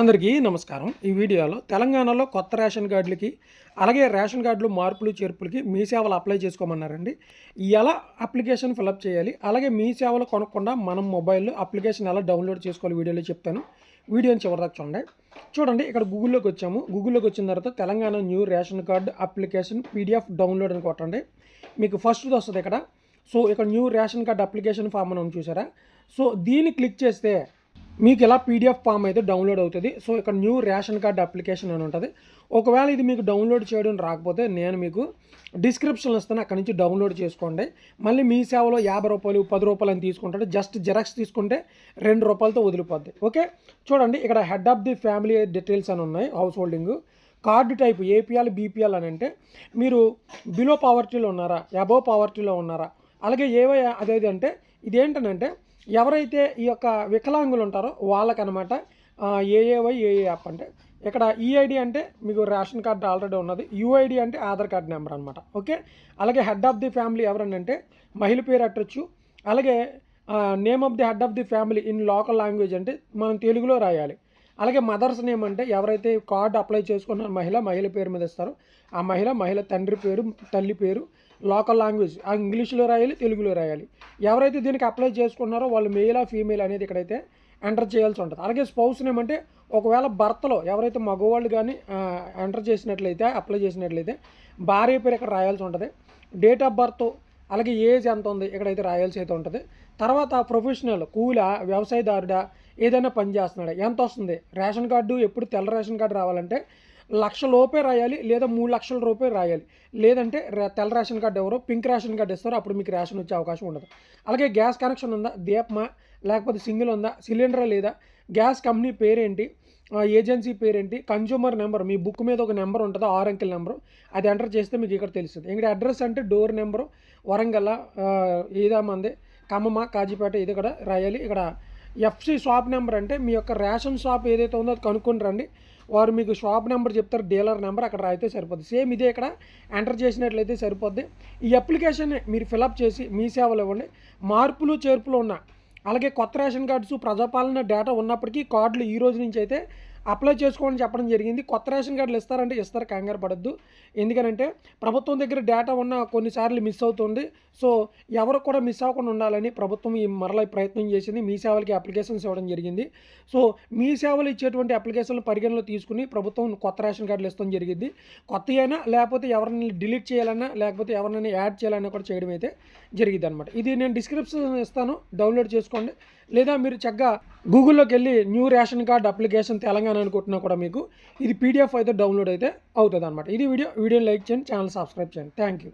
అందరికీ నమస్కారం. ఈ వీడియోలో తెలంగాణలో కొత్త రేషన్ కార్డులకి అలాగే రేషన్ కార్డులు మార్పులు చేర్పులకి మీ సేవలు అప్లై చేసుకోమన్నారండి. ఎలా అప్లికేషన్ ఫిలప్ చేయాలి అలాగే మీ సేవలు కొనకుండా మనం మొబైల్లో అప్లికేషన్ ఎలా డౌన్లోడ్ చేసుకోవాలి వీడియోలో చెప్తాను. వీడియోని చివరిదాకా చూడండి. చూడండి ఇక్కడ గూగుల్లోకి వచ్చాము. గూగుల్లోకి వచ్చిన తర్వాత Telangana new ration card application PDF download అని కొట్టండి. మీకు ఫస్ట్ది వస్తుంది ఇక్కడ. సో ఇక్కడ new ration card application form అని చూసారా? సో దీన్ని క్లిక్ చేస్తే మీకు ఇలా పీడిఎఫ్ ఫామ్ అయితే డౌన్లోడ్ అవుతుంది. సో ఇక్కడ న్యూ రేషన్ కార్డ్ అప్లికేషన్ అని ఉంటుంది. ఒకవేళ ఇది మీకు డౌన్లోడ్ చేయడం రాకపోతే నేను మీకు డిస్క్రిప్షన్ ఇస్తాను. అక్కడ నుంచి డౌన్లోడ్ చేసుకోండి. మళ్ళీ మీ సేవలో యాభై రూపాయలు పది రూపాయలు అని తీసుకుంటాడు. జస్ట్ జెరాక్స్ తీసుకుంటే రెండు రూపాయలతో వదిలిపోద్ది. ఓకే చూడండి ఇక్కడ head of the family details అని ఉన్నాయి house holding card type APL BPL అని అంటే మీరు బిలో పావర్టీలో ఉన్నారా అబోవ్ పావర్టీలో ఉన్నారా? అలాగే ఏవై అదేది అంటే ఇదేంటనంటే ఎవరైతే ఈ యొక్క వికలాంగులు ఉంటారో వాళ్ళకనమాట ఏఏవై ఏఏ యాప్ అంటే ఇక్కడ ఈఐడి అంటే మీకు రేషన్ కార్డు ఆల్రెడీ ఉన్నది యూఐడి అంటే ఆధార్ కార్డు నెంబర్ అనమాట ఓకే? అలాగే హెడ్ ఆఫ్ ది ఫ్యామిలీ ఎవరనంటే మహిళ పేరు అట్టచ్చు అలాగే name of the head of the family in local language అంటే మనం తెలుగులో రాయాలి అలాగే మదర్స్ నేమ్ అంటే ఎవరైతే కార్డు అప్లై చేసుకున్న మహిళ మహిళ పేరు మీద ఇస్తారో ఆ మహిళ మహిళ తండ్రి పేరు తల్లి పేరు లోకల్ లాంగ్వేజ్ ఆ ఇంగ్లీష్లో రాయాలి తెలుగులో రాయాలి. ఎవరైతే దీనికి అప్లై చేసుకున్నారో వాళ్ళు మేలా ఫీమేల్ అనేది ఇక్కడైతే ఎంటర్ చేయాల్సి ఉంటుంది. అలాగే స్పౌస్ నేమ్ అంటే ఒకవేళ భర్తలో ఎవరైతే మగవాళ్ళు కానీ ఎంటర్ చేసినట్లయితే అప్లై చేసినట్లయితే భార్య పేరు ఇక్కడ రాయాల్సి ఉంటుంది. డేట్ ఆఫ్ బర్త్ అలాగే ఏజ్ ఎంత ఉంది ఇక్కడైతే రాయాల్సి అయితే ఉంటుంది. తర్వాత ప్రొఫెషనల్ కూల వ్యవసాయదారుడా ఏదైనా పని చేస్తున్నాడా ఎంత వస్తుంది? రేషన్ కార్డు ఎప్పుడు తెల్ల రేషన్ కార్డు రావాలంటే లక్ష లోపే రాయాలి లేదా మూడు లక్షల రూపాయలు రాయాలి. లేదంటే తెల్ల రేషన్ కార్డు ఎవరో పింక్ రేషన్ కార్డు ఇస్తారో అప్పుడు మీకు రేషన్ వచ్చే అవకాశం ఉండదు. అలాగే గ్యాస్ కనెక్షన్ ఉందా? దీపమా లేకపోతే సింగిల్ ఉందా? సిలిండర్ లేదా? గ్యాస్ కంపెనీ పేరేంటి? ఏజెన్సీ పేరేంటి? కన్జ్యూమర్ నెంబర్ మీ బుక్ మీద ఒక నెంబర్ ఉంటుంది? ఆరు అంకెల నెంబరు. అది ఎంటర్ చేస్తే మీకు ఇక్కడ తెలుస్తుంది. ఇక్కడ అడ్రస్ అంటే డోర్ నెంబరు వరంగల్ మంది ఖమ్మమ కాజీపేట ఇది కూడా రాయాలి. ఇక్కడ ఎఫ్సి షాప్ నెంబర్ అంటే మీ యొక్క రేషన్ షాప్ ఏదైతే ఉందో అది కనుక్కొని రండి. వారు మీకు షాప్ నెంబర్ చెప్తారు డీలర్ నెంబర్ అక్కడ రాయితే సరిపోద్ది. సేమ్ ఇదే ఇక్కడ ఎంటర్ చేసినట్లయితే సరిపోద్ది. ఈ అప్లికేషన్ని మీరు ఫిలప్ చేసి మీ సేవలు ఇవ్వండి. మార్పులు చేర్పులు ఉన్న. అలాగే కొత్త రేషన్ కార్డ్స్ ప్రజాపాలన డేటా ఉన్నప్పటికీ కార్డులు ఈ రోజు నుంచి అయితే అప్లై చేసుకోవాలని చెప్పడం జరిగింది. కొత్త రేషన్ కార్డులు ఇస్తారంటే ఇస్తారు కంగారు పడద్దు. ఎందుకనంటే ప్రభుత్వం దగ్గర డేటా ఉన్న కొన్నిసార్లు మిస్ అవుతుంది. సో ఎవరు కూడా మిస్ అవ్వకుండా ఉండాలని ప్రభుత్వం ఈ మరలా ప్రయత్నం చేసింది. మీ సేవలకి అప్లికేషన్స్ ఇవ్వడం జరిగింది. సో మీ సేవలు ఇచ్చేటువంటి అప్లికేషన్లు పరిగణలో తీసుకుని ప్రభుత్వం కొత్త రేషన్ కార్డులు ఇస్తాం జరిగింది. కొత్త అయినా లేకపోతే ఎవరిని డిలీట్ చేయాలన్నా లేకపోతే ఎవరినైనా యాడ్ చేయాలన్నా కూడా చేయడం అయితే జరిగింది అనమాట ఇది నేను డిస్క్రిప్షన్ ఇస్తాను. డౌన్లోడ్ చేసుకోండి. లేదా మీరు చక్కగా గూగుల్లోకి వెళ్ళి new ration card application Telangana అనుకుంటున్నా కూడా మీకు ఇది పీడిఎఫ్ అయితే డౌన్లోడ్ అయితే అవుతుంది అనమాట ఇది వీడియో వీడియో లైక్ చేయండి ఛానల్ సబ్స్క్రైబ్ చేయండి. Thank you